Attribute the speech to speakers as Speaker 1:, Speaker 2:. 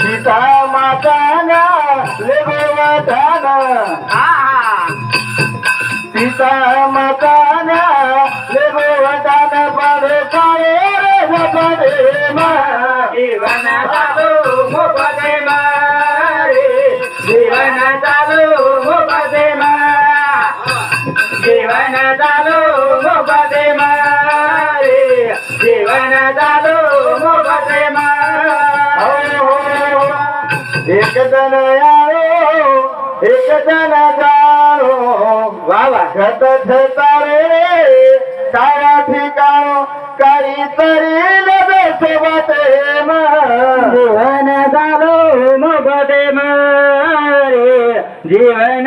Speaker 1: सीता माता ना लेगो वाटाना सीता माता ना लेगो वाटाना पडे पाये रे पडे मा.
Speaker 2: जीवन चालू मुपदे मारे जीवन चालू मुपदे मा. जीवन चालू मुपदे मारे जीवन चालू एकदन यारो
Speaker 1: एकदन जाणो बाबा घट झटा रे
Speaker 2: काया ठिकाणो
Speaker 1: काही तरी सोबत जीवन झालो मग ते मरे. जीवन